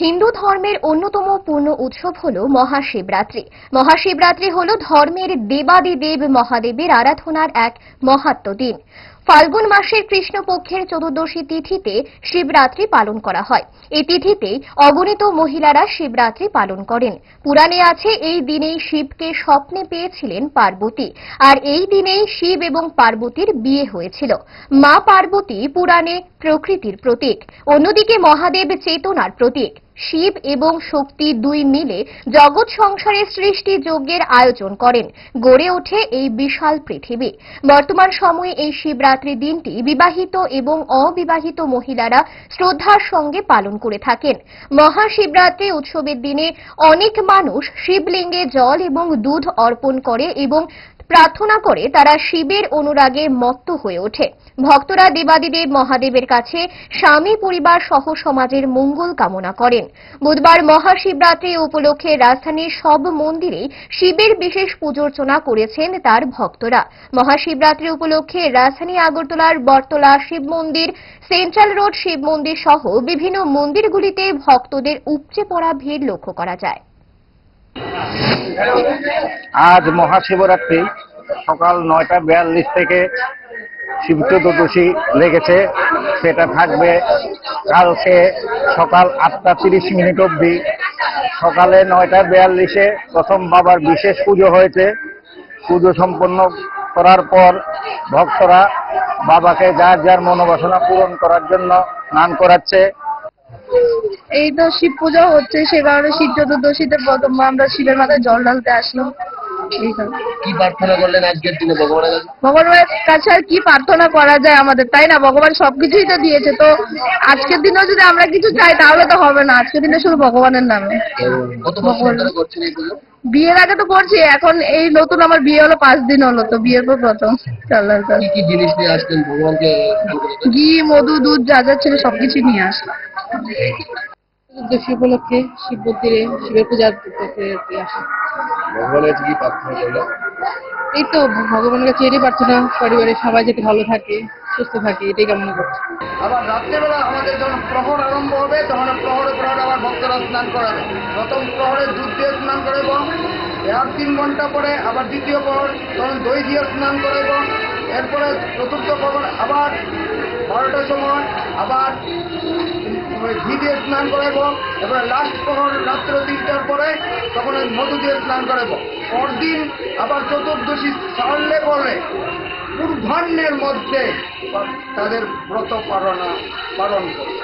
হিন্দু ধর্মের অন্যতম পূর্ণ উৎসব হল মহাশিবরাত্রি। মহাশিবরাত্রি হল ধর্মের দেবাদিদেব মহাদেবের আরাধনার এক মহাত্ম দিন। ফাল্গুন মাসের কৃষ্ণপক্ষের চতুর্দশী তিথিতে শিবরাত্রি পালন করা হয়। এই তিথিতেই অগণিত মহিলারা শিবরাত্রি পালন করেন। পুরাণে আছে, এই দিনেই শিবকে স্বপ্নে পেয়েছিলেন পার্বতী। আর এই দিনেই শিব এবং পার্বতীর বিয়ে হয়েছিল। মা পার্বতী পুরাণে প্রকৃতির প্রতীক, অন্যদিকে মহাদেব চেতনার প্রতীক। শিব এবং শক্তি দুই মিলে জগৎ সংসারের সৃষ্টি যজ্ঞের আয়োজন করেন। গড়ে ওঠে এই বিশাল পৃথিবী। বর্তমান সময়ে এই শিবরাত্রি দিনটি বিবাহিত এবং অবিবাহিত মহিলারা শ্রদ্ধার সঙ্গে পালন করে থাকেন। মহাশিবরাত্রি উৎসবের দিনে অনেক মানুষ শিবলিঙ্গে জল এবং দুধ অর্পণ করে এবং প্রার্থনা করে তারা শিবের অনুরাগে মত্ত হয়ে ওঠে। ভক্তরা দেবাদিদেব মহাদেবের কাছে স্বামী পরিবার সহ সমাজের মঙ্গল কামনা করেন। বুধবার মহাশিবরাত্রি উপলক্ষে রাজধানীর সব মন্দিরে শিবের বিশেষ পুজোর্চনা করেছেন তার ভক্তরা। মহাশিবরাত্রি উপলক্ষে রাজধানী আগরতলার বটতলা শিব মন্দির, সেন্ট্রাল রোড শিব মন্দির সহ বিভিন্ন মন্দিরগুলিতে ভক্তদের উপচে পড়া ভিড় লক্ষ্য করা যায়। আজ মহাশিবরাত্রি, সকাল নয়টা বিয়াল্লিশ থেকে শিব চতুর্দশী লেগেছে। সেটা থাকবে কালকে সকাল আটটা তিরিশ মিনিট অবধি। সকালে নয়টা বিয়াল্লিশে প্রথম বাবার বিশেষ পুজো হয়েছে। পুজো সম্পন্ন করার পর ভক্তরা বাবাকে যার যার মনোবাসনা পূরণ করার জন্য স্নান করাচ্ছে। এই তো শিব পূজা হচ্ছে সে কারণে শিব চতুর্দশীতে প্রথম আমরা শিবের মাথায় জল ঢালতে আসলাম। কি প্রার্থনা করলেন আজকের দিনে ভগবানের কাছে ভগবানের কাছে আর কি প্রার্থনা করা যায় আমাদের তাই না? ভগবান সবকিছুই তো দিয়েছে তো আজকের দিনেও যদি আমরা কিছু চাই তাহলে তো হবে না। আজকের দিনে শুধু ভগবানের নামে। কত বছর ধরে করছেন এই পুজো? বিয়ের আগে তো করছি এখন এই নতুন আমার বিয়ে হলো পাঁচ দিন হলো তো বিয়ের পর প্রথম। আল্লাহর কাছে। কি কি জিনিস নিয়ে আসলেন ভগবানকে ঘি মধু দুধ যা যা ছিল সবকিছু নিয়ে আসলাম। চতুর্দশী উপলক্ষে শিব মন্দিরে শিবের পূজা করতে আসে ভগবানের কি প্রার্থনা করলেন এই তো ভগবানের কাছে এটাই প্রার্থনা পরিবারের সবাই যাতে ভালো থাকে সুস্থ থাকে এটাই কামনা করছি। আবার রাত্রেবেলা আমাদের যখন প্রহর আরম্ভ হবে তখন প্রহরে প্রহরে আবার ভক্তরা স্নান করাবে। প্রথম প্রহরে দুধ দিয়ে স্নান করাব আর তিন ঘণ্টা পরে আবার দ্বিতীয় প্রহর তখন দই দিয়ে স্নান করাব এরপরে চতুর্থ প্রহর আবার বারোটার সময় আবার ঘি দিয়ে স্নান করাবো এরপরে লাস্ট প্রহর রাত্র তিনটার পরে তখন ওই মধু দিয়ে স্নান করাবো। পরদিন আবার চতুর্দশী সারলে পরে পূর্বাহ্নের মধ্যে তাদের ব্রত পালনা পালন করে